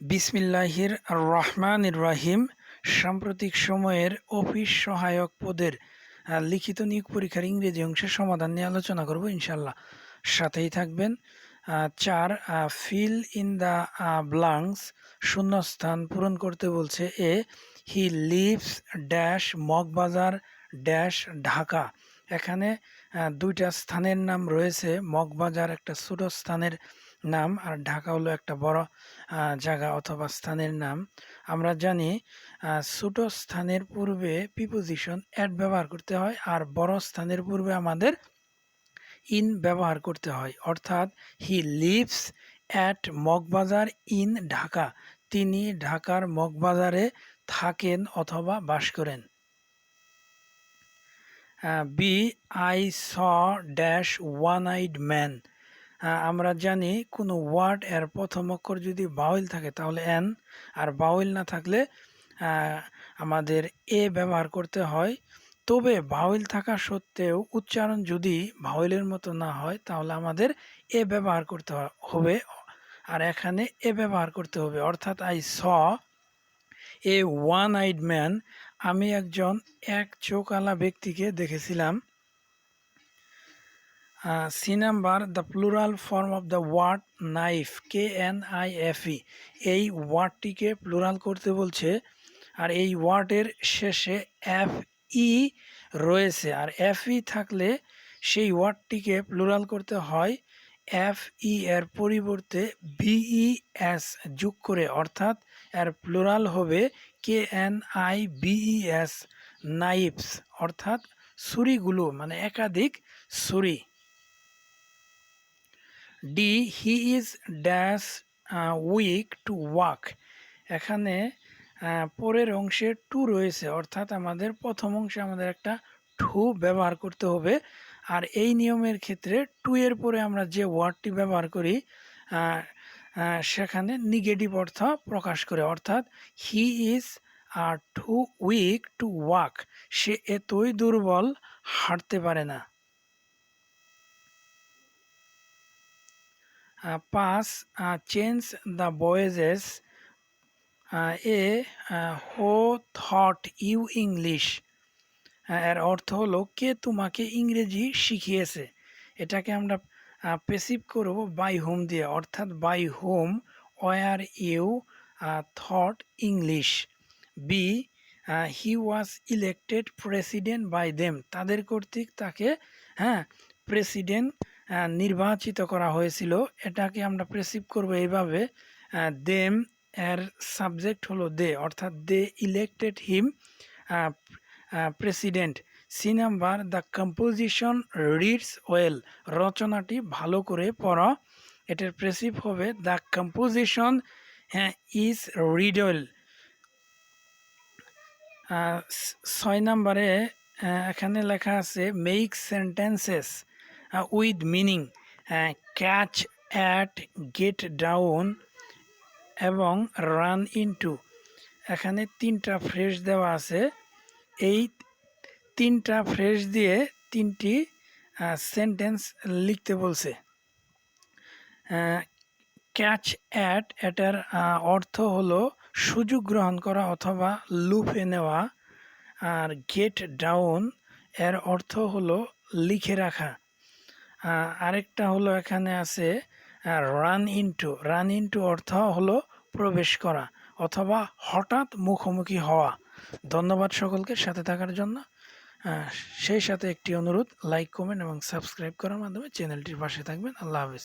বিসমিল্লাহির রহমান রাহিম, সাম্প্রতিক সময়ের অফিস সহায়ক পদের লিখিত নিয়োগ পরীক্ষার ইংরেজি অংশের সমাধান নিয়ে আলোচনা করব ইনশাল্লাহ সাথেই থাকবেন চার ফিল ইন দ্য ব্লাঙ্কস শূন্যস্থান পূরণ করতে বলছে A he lives dash Moghbazar dash Dhaka. এখানে দুইটা স্থানের নাম রয়েছে, মগবাজার একটা ছোট স্থানের নাম, আর ঢাকা হলো একটা বড় জায়গা অথবা স্থানের নাম। আমরা জানি ছোট স্থানের পূর্বে প্রিপোজিশন অ্যাড ব্যবহার করতে হয়, আর বড় স্থানের পূর্বে আমাদের ইন ব্যবহার করতে হয়। অর্থাৎ he lives at Moghbazar in Dhaka. তিনি ঢাকার মগবাজারে থাকেন অথবা বাস করেন। B I saw dash one eyed man আমরা জানি কোনো ওয়ার্ড এর প্রথম অক্ষর যদি বাউল থাকে তাহলে এন, আর বাউল না থাকলে আমাদের এ ব্যবহার করতে হয়। তবে বাউল থাকা সত্ত্বেও উচ্চারণ যদি ভাওয়েলের মতো না হয় তাহলে আমাদের এ ব্যবহার করতে হবে। আর এখানে এ ব্যবহার করতে হবে। অর্থাৎ I saw a one eyed man আমি একজন এক চোখালা ব্যক্তিকে দেখেছিলাম। C number, the plural form of the word knife, K N I F E. এই ওয়ার্ডটিকে প্লুরাল করতে বলছে, আর এই ওয়ার্ডের শেষে এফ ই রয়েছে, আর এফ ই থাকলে সেই ওয়ার্ডটিকে প্লুরাল করতে হয়, এফ ই এর পরিবর্তে বিই এস যোগ করে, অর্থাৎ এর প্লুরাল হবে K N I V E S knives, অর্থাৎ ছুরিগুলো মানে একাধিক ছুরি D he is dash weak to walk এখানে পরের অংশে টু রয়েছে, অর্থাৎ আমাদের প্রথম অংশে আমাদের একটা টু ব্যবহার করতে হবে। আর এই নিয়মের ক্ষেত্রে টু এর পরে আমরা যে ওয়ার্ডটি ব্যবহার করি সেখানে নিগেটিভ অর্থ প্রকাশ করে, অর্থাৎ হি ইজ আর টু উইক টু ওয়াক সে এতই দুর্বল, হাঁটতে পারে না। Uh, change the uh, A who thought you English. এর অর্থ হলো কে তোমাকে ইংরেজি শিখিয়েছে? এটাকে আমরা পেসিভ করব বাই হোম দিয়ে অর্থাৎ by whom were you thought English B he was elected president by them তাদের কর্তৃক তাকে হ্যাঁ প্রেসিডেন্ট নির্বাচিত করা হয়েছিল। এটাকে আমরা প্রেসিভ করব এইভাবে দেম এর সাবজেক্ট হলো দে অর্থাৎ they elected him president C number the composition reads well রচনাটি ভালো করে পড়া। এটার প্রেসিভ হবে দ্য কম্পোজিশন ইজ রিডল ছয় নাম্বারে এখানে লেখা আছে make sentences with meaning catch at get down এবং রান ইনটু এখানে তিনটা ফ্রেশ দেওয়া আছে। এই তিনটা ফ্রেশ দিয়ে তিনটি সেন্টেন্স লিখতে বলছে। ক্যাচ অ্যাট এটার অর্থ হলো সুযোগ গ্রহণ করা অথবা লুফে নেওয়া। আর গেট ডাউন এর অর্থ হলো লিখে রাখা। আরেকটা হলো এখানে আছে রান ইনটু রান ইনটু অর্থ হলো প্রবেশ করা অথবা হঠাৎ মুখোমুখি হওয়া। ধন্যবাদ সকলকে সাথে থাকার জন্য। সেই সাথে একটি অনুরোধ লাইক কমেন্ট এবং সাবস্ক্রাইব করার মাধ্যমে চ্যানেলটির পাশে থাকবেন। আল্লাহ হাফেজ।